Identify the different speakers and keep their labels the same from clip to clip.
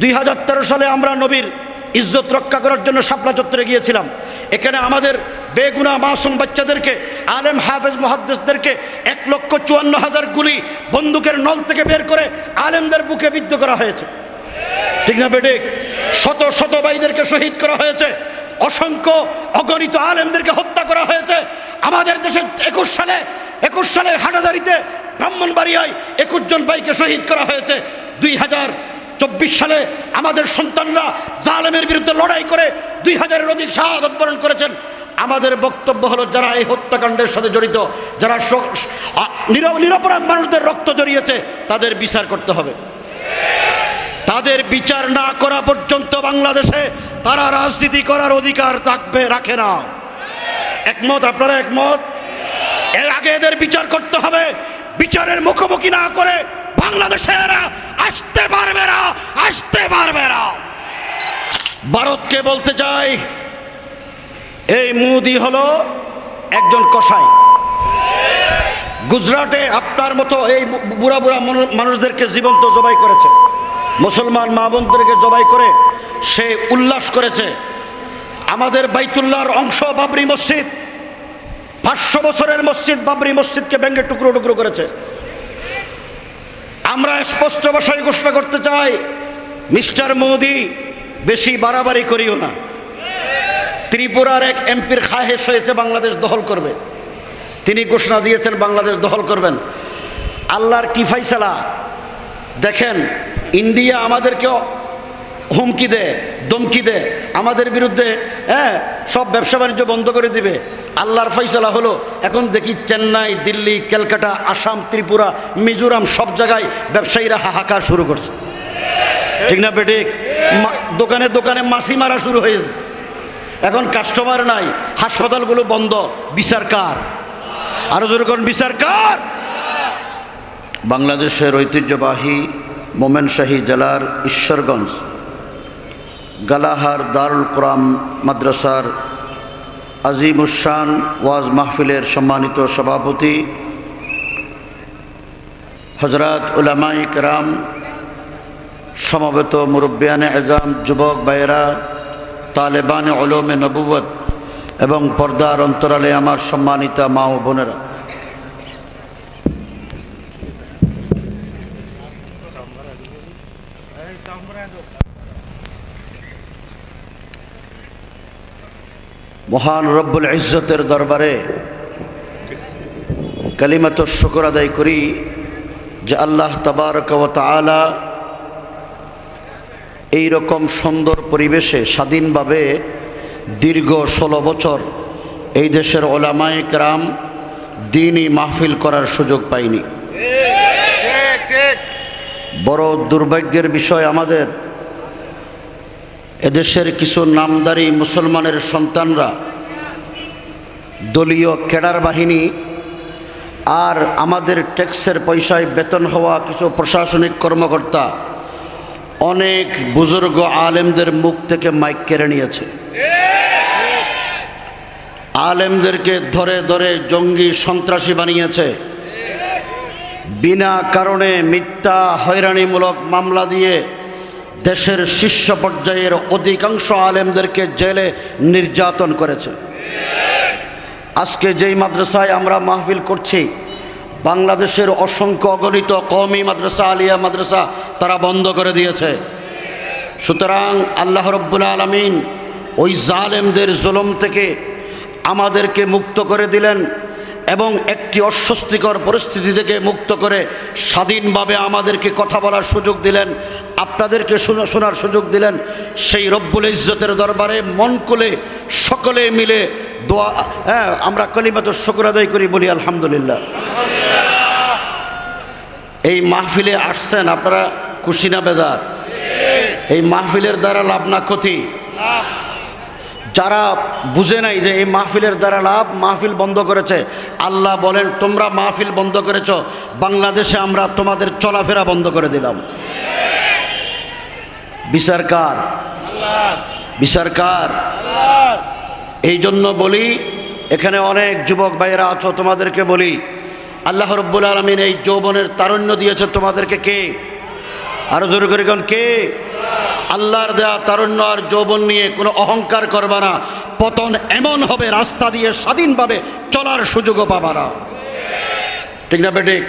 Speaker 1: দুই হাজার তেরো সালে আমরা নবীর ইজ্জত রক্ষা করার জন্য শাপলা চত্বরে গিয়েছিলাম। এখানে আমাদের বেগুনা মাসুম বাচ্চাদেরকে, আলেম হাফেজ মহাদ্দেশদেরকে এক লক্ষ চুয়ান্ন হাজার গুলি বন্দুকের নল থেকে বের করে আলেমদের বুকে বিদ্ধ করা হয়েছে। ঠিক না বেডিক শত শত ভাইদেরকে শহীদ করা হয়েছে। অসংখ্য অগণিত আলেমদেরকে হত্যা করা হয়েছে। আমাদের দেশে একুশ সালে একুশ সালে হাটাজারিতে ব্রাহ্মণবাড়িয়ায় একুশ জন ভাইকে শহীদ করা হয়েছে। দুই হাজার চব্বিশ সালে আমাদের সন্তানরা জালেমের বিরুদ্ধে লড়াই করে দুই হাজারের অধিক শাহাদত বরণ করেছেন। আমাদের বক্তব্য হলো যারা এই হত্যাকাণ্ডের সাথে জড়িত, যারা নিরপরাধ মানুষদের রক্ত জড়িয়েছে, তাদের বিচার করতে হবে। তাদের বিচার না করা পর্যন্ত বাংলাদেশে তারা রাজনীতি করার অধিকার থাকবে, রাখে না। একমত? আপনারা একমত? এর আগে এদের বিচার করতে হবে। বিচারের মুখোমুখি না করে বাংলাদেশে আসতে পারবে না, আসতে পারবে না। ভারতকে বলতে চাই, এই মুদি হলো একজন কসাই। গুজরাটে আপনার মতো এই বুড়া বুড়া মানুষদেরকে জীবন্ত জবাই করেছে। মুসলমান মা বোনদেরকে জবাই করে সে উল্লাস করেছে। আমাদের বাইতুল্লাহর অংশ বাবরি মসজিদ, পাঁচশো বছরের মসজিদ বাবরি মসজিদকে ব্যাঙ্গে টুকরো টুকরো করেছে। আমরা স্পষ্ট ভাষায় ঘোষণা করতে চাই, মিস্টার মোদি, বেশি বাড়াবাড়ি করিও না। ত্রিপুরার এক এমপির খাহেস হয়েছে, বাংলাদেশ দখল করবে। তিনি ঘোষণা দিয়েছেন, বাংলাদেশ দখল করবেন। আল্লাহর কি ফাইসালা? দেখেন, ইন্ডিয়া আমাদেরকে হুমকি দেয় দমকি দেয় আমাদের বিরুদ্ধে হ্যাঁ সব ব্যবসা বাণিজ্য বন্ধ করে দিবে। আল্লাহর ফয়সলা হলো, এখন দেখি চেন্নাই, দিল্লি, ক্যালকাটা, আসাম, ত্রিপুরা, মিজোরাম সব জায়গায় ব্যবসায়ীরা হাহাকার শুরু করছে। ঠিক না বেঠিক দোকানে দোকানে মাসি মারা শুরু হয়েছে। এখন কাস্টমার নাই, হাসপাতালগুলো বন্ধ, বিচার কার? আরও জোরে করুন, বিচার কার? বাংলাদেশের ঐতিহ্যবাহী মোমেনশাহী জেলার ঈশ্বরগঞ্জ। গালাহার দারুল কোরআন মাদ্রাসার আজিমুসান ওয়াজ মাহফিলের সম্মানিত সভাপতি হজরত উলামাই কেরাম, সমবেত মুরব্বিয়ানে এজাম, যুবক ভাইয়েরা, তালেবান ওলমে নবুবত এবং পর্দার অন্তরালে আমার সম্মানিতা মা ও বোনেরা। মহান রব্বুল ইজ্জতের দরবারে কালিমাত শুকর আদায় করি যে আল্লাহ তাবারক ও তাআলা এই রকম সুন্দর পরিবেশে স্বাধীনভাবে দীর্ঘ ষোলো বছর এই দেশের ওলামায়ে কেরাম দিনই মাহফিল করার সুযোগ পাইনি। বড় দুর্ভাগ্যের বিষয় আমাদের এদেশের কিছু নামদারি মুসলমানের সন্তানরা, দলীয় ক্যাডার বাহিনী আর আমাদের ট্যাক্সের পয়সায় বেতন হওয়া কিছু প্রশাসনিক কর্মকর্তা অনেক বুজুর্গ আলেমদের মুখ থেকে মাইক কেড়ে নিয়েছে। আলেমদেরকে ধরে ধরে জঙ্গি সন্ত্রাসী বানিয়েছে। বিনা কারণে মিথ্যা হয়রানিমূলক মামলা দিয়ে দেশের শীর্ষ পর্যায়ের অধিকাংশ আলেমদেরকে জেলে নির্যাতন করেছে। আজকে যেই মাদ্রাসায় আমরা মাহফিল করছি, বাংলাদেশের অসংখ্য অগণিত কওমি মাদ্রাসা, আলিয়া মাদ্রাসা তারা বন্ধ করে দিয়েছে। সুতরাং আল্লাহ রব্বুল আলমিন ওই জালেমদের জুলম থেকে আমাদেরকে মুক্ত করে দিলেন। এবং একটি অস্বস্তিকর পরিস্থিতি থেকে মুক্ত করে স্বাধীনভাবে আমাদেরকে কথা বলার সুযোগ দিলেন, আপনাদেরকে শোনা- শোনার সুযোগ দিলেন সেই রব্বুল ইজ্জতের দরবারে, মন খুলে সকলে মিলে দোয়া হ্যাঁ আমরা কলিমাত শকুর আদায় করি, বলি আলহামদুলিল্লাহ। এই মাহফিলে আসছেন, আপনারা খুশি না বেজার? এই মাহফিলের দ্বারা লাভ না ক্ষতি। যারা বুঝে নাই যে এই মাহফিলের দ্বারা লাভ, মাহফিল বন্ধ করেছে। আল্লাহ বলেন, তোমরা মাহফিল বন্ধ করেছ, বাংলাদেশে আমরা তোমাদের চলাফেরা বন্ধ করে দিলাম। বিচার কার? বিচার কার? এই জন্য বলি, এখানে অনেক যুবক ভাইয়েরা আছো, তোমাদেরকে বলি, আল্লাহ রব্বুল আলমিন এই যৌবনের তারুণ্য দিয়েছে তোমাদেরকে কে? আরও জোরে করে কে? আল্লাহর দেয়া তারুণ্য আর যৌবন নিয়ে কোনো অহংকার করবা না পতন এমন হবে রাস্তা দিয়ে স্বাধীনভাবে চলার সুযোগও পাবা না ঠিক না বেঠিক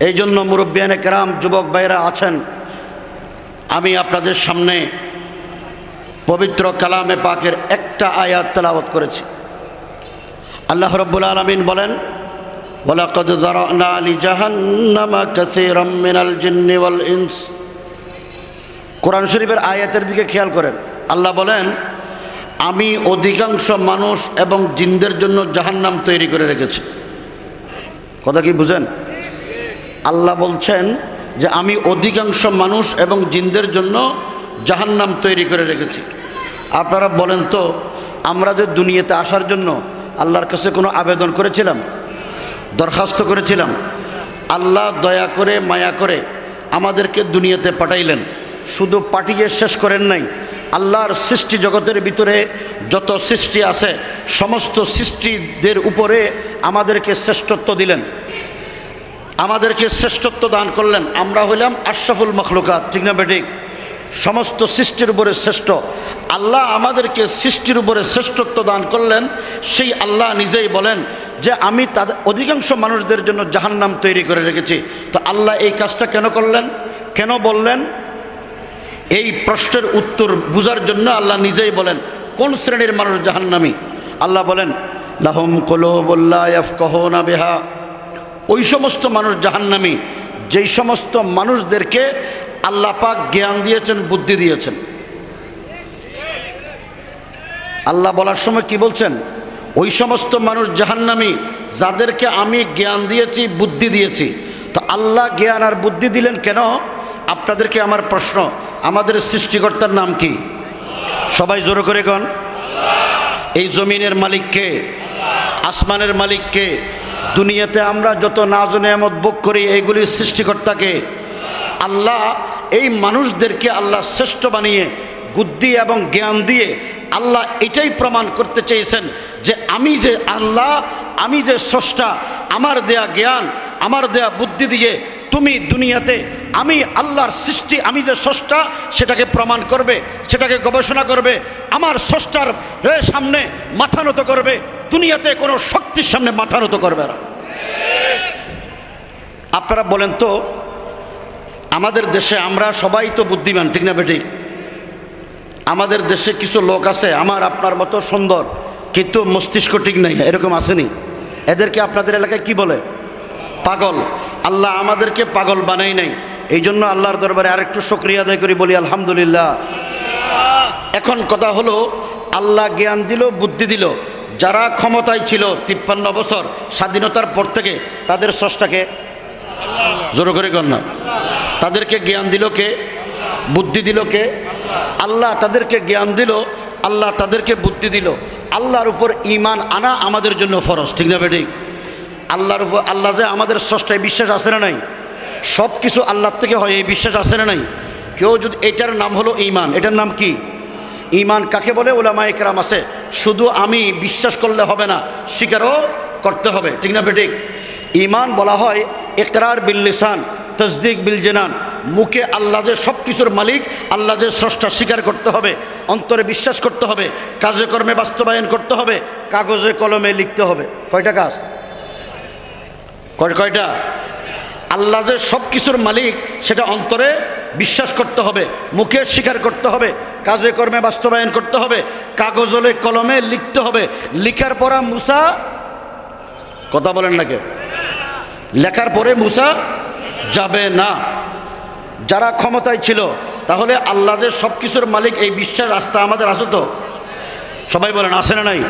Speaker 1: এই জন্য মুরব্বিয়ানে কেরাম যুবক ভাইরা আছেন আমি আপনাদের সামনে পবিত্র কালামে পাকের একটা আয়াত তেলাওয়াত করেছি আল্লাহ রব্বুল আলমিন বলেন ولقد ذرأنا لجهنم كثيرا من الجن والإنس কোরআন শরীফের আয়াতের দিকে খেয়াল করেন। আল্লাহ বলেন, আমি অধিকাংশ মানুষ এবং জিনদের জন্য জাহান্নাম তৈরি করে রেখেছি। কথা কি বুঝেন? আল্লাহ বলছেন যে আমি অধিকাংশ মানুষ এবং জিনদের জন্য জাহান্নাম তৈরি করে রেখেছি। আপনারা বলেন তো, আমরা যে দুনিয়াতে আসার জন্য আল্লাহর কাছে কোনো আবেদন করেছিলাম? দরখাস্ত করেছিলাম? আল্লাহ দয়া করে, মায়া করে আমাদেরকে দুনিয়াতে পাঠাইলেন। শুধু পাঠিয়ে শেষ করেন নাই, আল্লাহর সৃষ্টি জগতের ভিতরে যত সৃষ্টি আছে, সমস্ত সৃষ্টিদের উপরে আমাদেরকে শ্রেষ্ঠত্ব দিলেন। আমাদেরকে শ্রেষ্ঠত্ব দান করলেন। আমরা হইলাম আশরাফুল মখলুকাত, ঠিক না বেঠিক? সমস্ত সৃষ্টির উপরে শ্রেষ্ঠ। আল্লাহ আমাদেরকে সৃষ্টির উপরে শ্রেষ্ঠত্ব দান করলেন। সেই আল্লাহ নিজেই বলেন যে, আমি তাদের অধিকাংশ মানুষদের জন্য জাহান্নাম তৈরি করে রেখেছি। তো আল্লাহ এই কাজটা কেন করলেন? কেন বললেন? এই প্রশ্নের উত্তর বুঝার জন্য আল্লাহ নিজেই বলেন, কোন শ্রেণির মানুষ জাহান্নামি? আল্লাহ বলেন, লাহম কলো বল্লা কহনা বেহা। ওই সমস্ত মানুষ জাহান্নামি, যেই সমস্ত মানুষদেরকে আল্লাহ পাক জ্ঞান দিয়েছেন, বুদ্ধি দিয়েছেন। আল্লাহ বলার সময় কি বলছেন? ওই সমস্ত মানুষ জাহান্নামি, যাদেরকে আমি জ্ঞান দিয়েছি, বুদ্ধি দিয়েছি। তো আল্লাহ জ্ঞান আর বুদ্ধি দিলেন কেন? আপনাদেরকে আমার প্রশ্ন আমাদের সৃষ্টিকর্তার নাম কি? সবাই জোরে করে কন। এই জমিনের মালিককে আসমানের মালিককে দুনিয়াতে আমরা যত নাজ নেয়ামত ভোগ করি এইগুলির সৃষ্টিকর্তাকে আল্লাহ এই মানুষদেরকে আল্লাহ শ্রেষ্ঠ বানিয়ে বুদ্ধি এবং জ্ঞান দিয়ে আল্লাহ এটাই প্রমাণ করতে চেয়েছেন যে আমি যে আল্লাহ, আমি যে স্রষ্টা, আমার দেয়া জ্ঞান, আমার দেয়া বুদ্ধি দিয়ে তুমি দুনিয়াতে আমি আল্লাহর সৃষ্টি আমি যে স্রষ্টা সেটাকে প্রমাণ করবে সেটাকে গবেষণা করবে আমার স্রষ্টার এ, সামনে মাথা নত করবে দুনিয়াতে কোনো শক্তির সামনে মাথা নত করবে না। আপনারা বলেন তো আমাদের দেশে আমরা সবাই তো বুদ্ধিমান ঠিক না বেঠিক? আমাদের দেশে কিছু লোক আছে আমার আপনার মতো সুন্দর কিন্তু মস্তিষ্ক ঠিক নাই এরকম আসেনি। এদেরকে আপনাদের এলাকায় কি বলে? পাগল। আল্লাহ আমাদেরকে পাগল বানাই নাই। এই জন্য আল্লাহর দরবারে আরেকটু সক্রিয় আদায় করি, বলি আলহামদুলিল্লাহ। এখন কথা হলো, আল্লাহ জ্ঞান দিল, বুদ্ধি দিল। যারা ক্ষমতায় ছিল তিপ্পান্ন বছর স্বাধীনতার পর থেকে, তাদের স্রষ্টাকে? জোরো করে না। তাদেরকে জ্ঞান দিল কে? বুদ্ধি দিল কে? আল্লাহ তাদেরকে জ্ঞান দিল, আল্লাহ তাদেরকে বুদ্ধি দিল। আল্লাহর উপর ইমান আনা আমাদের জন্য ফরজ, ঠিক না বেঠিক আল্লাহর আল্লাহ যে আমাদের স্রষ্টায় বিশ্বাস আছে না নাই? সব কিছু আল্লাহর থেকে হয়, এই বিশ্বাস আছে না নাই? কেউ যদি এটার নাম হলো ইমান এটার নাম কি? ইমান কাকে বলে? ওলামা একরাম আছে। শুধু আমি বিশ্বাস করলে হবে না, স্বীকারও করতে হবে। ঠিক না বেঠিক? ইমান বলা হয় একরার বিল লিসান, তসদিক বিল জেনান। মুখে আল্লাহ যে সব কিছুর মালিক, আল্লাহ যে স্রষ্টা স্বীকার করতে হবে, অন্তরে বিশ্বাস করতে হবে, কাজে কর্মে বাস্তবায়ন করতে হবে, কাগজে কলমে লিখতে হবে। কয়টা কাজ? কয়টা? আল্লাহ যে সব কিছুর মালিক, সেটা অন্তরে বিশ্বাস করতে হবে, মুখে স্বীকার করতে হবে, কাজে কর্মে বাস্তবায়ন করতে হবে, কাগজলে, কলমে লিখতে হবে। লিখার পরা মুসা, কথা বলেন নাকি লেখার পরে মুসা যাবে না। যারা ক্ষমতায় ছিল, তাহলে আল্লাহ যে সব কিছুর মালিক, এই বিশ্বাস আস্থা আমাদের আছে তো? সবাই বলেন আসে না নাই?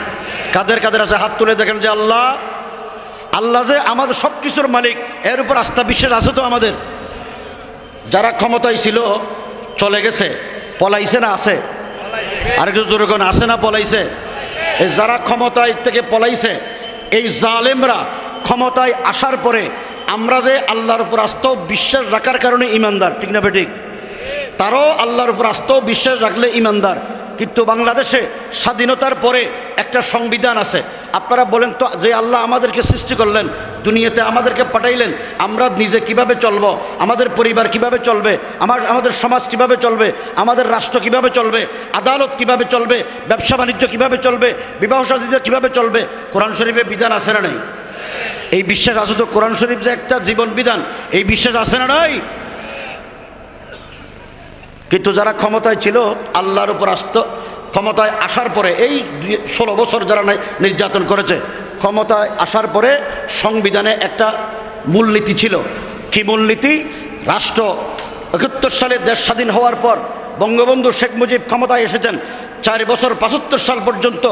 Speaker 1: কাদের কাদের আছে? হাত তুলে দেখেন যে আল্লাহ আল্লাহ যে আমাদের সব কিছুর মালিক, এর উপর আস্থা বিশ্বাস আছে তো আমাদের। যারা ক্ষমতায় ছিল, চলে গেছে, পলাইছে না, আছে? আরেকটু জোরে কোন, আছে না, পলাইছে? এই যারা ক্ষমতায় থেকে পলাইছে, এই জালেমরা ক্ষমতায় আসার পরে আমরা যে আল্লাহর উপর আস্থা বিশ্বাস রাখার কারণে ইমানদার, ঠিক না, বেঠিক? তারও আল্লাহর উপর আস্থা বিশ্বাস রাখলে ইমানদার। কিন্তু বাংলাদেশে স্বাধীনতার পরে একটা সংবিধান আছে। আপনারা বলেন তো যে আল্লাহ আমাদেরকে সৃষ্টি করলেন, দুনিয়াতে আমাদেরকে পাঠাইলেন, আমরা নিজে কীভাবে চলব, আমাদের পরিবার কীভাবে চলবে, আমার, আমাদের সমাজ কীভাবে চলবে, আমাদের রাষ্ট্র কীভাবে চলবে, আদালত কীভাবে চলবে, ব্যবসা বাণিজ্য কীভাবে চলবে, বিবাহ সাদিতে কীভাবে চলবে, কোরআন শরীফে বিধান আছে না নেই? এই বিশ্বাস আছে তো কোরআন শরীফ যে একটা জীবন বিধান, এই বিশ্বাস আছে না নাই? কিন্তু যারা ক্ষমতায় ছিল, আল্লাহর উপর আসত ক্ষমতায় আসার পরে, এই ষোলো বছর যারা নির্যাতন করেছে, ক্ষমতায় আসার পরে সংবিধানে একটা মূলনীতি ছিল। কি মূলনীতি? রাষ্ট্র একাত্তর সালে দেশ স্বাধীন হওয়ার পর বঙ্গবন্ধু শেখ মুজিব ক্ষমতায় এসেছেন। চার বছর পঁচাত্তর সাল পর্যন্ত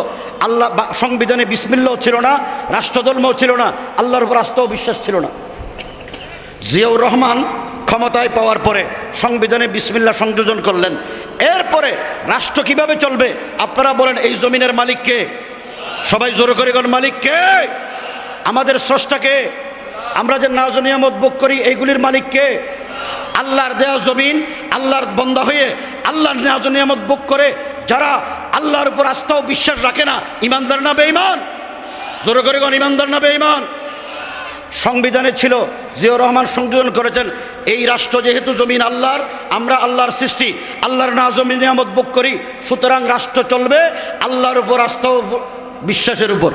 Speaker 1: আল্লাহ সংবিধানে বিসমিল্লাও ছিল না রাষ্ট্রধর্মও ছিল না, আল্লাহর উপর আস্থাও বিশ্বাস ছিল না। জিয়াউর রহমান ক্ষমতায় পাওয়ার পরে সংবিধানে বিসমিল্লা সংযোজন করলেন। এরপরে রাষ্ট্র কীভাবে চলবে? আপনারা বলেন, এই জমিনের মালিককে সবাই জোর করে কোন মালিককে আমাদের স্রষ্টাকে আমরা যে নাজ নিয়ামত ভোগ করি, এইগুলির মালিককে আল্লাহর দেয়া জমিন, আল্লাহর বন্ধা হয়ে আল্লাহর নাজ নিয়ামত ভোগ করে যারা আল্লাহর উপর আস্থা ও বিশ্বাস রাখে না, ইমানদার না বেঈমান? জোর করে কোন ইমানদার না বেঈমান? সংবিধানে ছিল, জিয়াউর রহমান সংযোজন করেছেন, এই রাষ্ট্র যেহেতু জমিন আল্লাহর, আমরা আল্লাহর সৃষ্টি, আল্লাহর না জমিন নিয়ামত ভোগ করি, সুতরাং রাষ্ট্র চলবে আল্লাহর উপর আস্থা বিশ্বাসের উপর।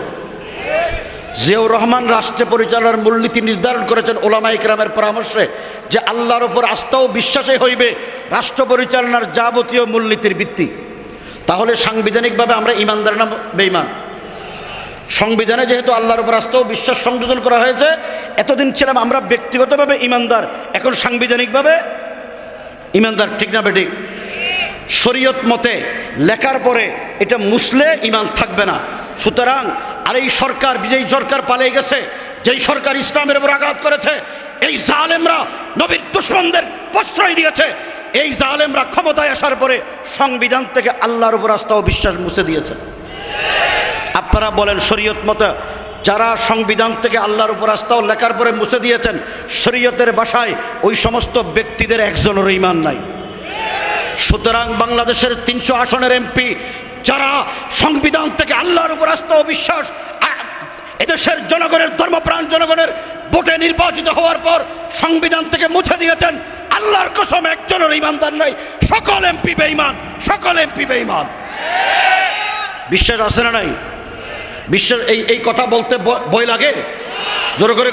Speaker 1: জিয়াউর রহমান রাষ্ট্র পরিচালনার মূলনীতি নির্ধারণ করেছেন ওলামা ইকরামের পরামর্শে, যে আল্লাহর উপর আস্থা ও বিশ্বাসে হইবে রাষ্ট্র পরিচালনার যাবতীয় মূলনীতির ভিত্তি। তাহলে সাংবিধানিকভাবে আমরা ইমানদার না বেইমান সংবিধানে যেহেতু আল্লাহর উপর আস্থা ও বিশ্বাস সংযোজন করা হয়েছে, এতদিন ছিলাম আমরা ব্যক্তিগতভাবে ইমানদার, এখন সাংবিধানিকভাবে ইমানদার, ঠিক না বেঠিক? শরীয়ত মতে লেখার পরে এটা মুসলে ইমান থাকবে না। সুতরাং আর এই সরকার যেই সরকার পালিয়ে গেছে, যেই সরকার ইসলামের উপর আঘাত করেছে, এই জালেমরা নবীর দুশ্মনদের প্রশ্রয় দিয়েছে, এই জালেমরা ক্ষমতায় আসার পরে সংবিধান থেকে আল্লাহর উপর আস্থা ও বিশ্বাস মুছে দিয়েছে। আপনারা বলেন শরীয়ত মতে যারা সংবিধান থেকে আল্লাহর উপর আস্থাও লেখার পরে মুছে দিয়েছেন, শরীয়তের বাসায় ওই সমস্ত ব্যক্তিদের একজনেরও ইমান নাই। সুতরাং বাংলাদেশের তিনশো আসনের এমপি যারা সংবিধান থেকে আল্লাহর উপর আস্থা ও বিশ্বাস এদেশের জনগণের ধর্মপ্রাণ জনগণের ভোটে নির্বাচিত হওয়ার পর সংবিধান থেকে মুছে দিয়েছেন, আল্লাহর কসম একজনের ইমানদার নাই, সকল এমপি বেঈমান, সকল এমপি বেঈমান। বিশ্বাস আছে না নাই? বিশ্বাস এই এই কথা বলতে বই ভয় লাগে? জোর করে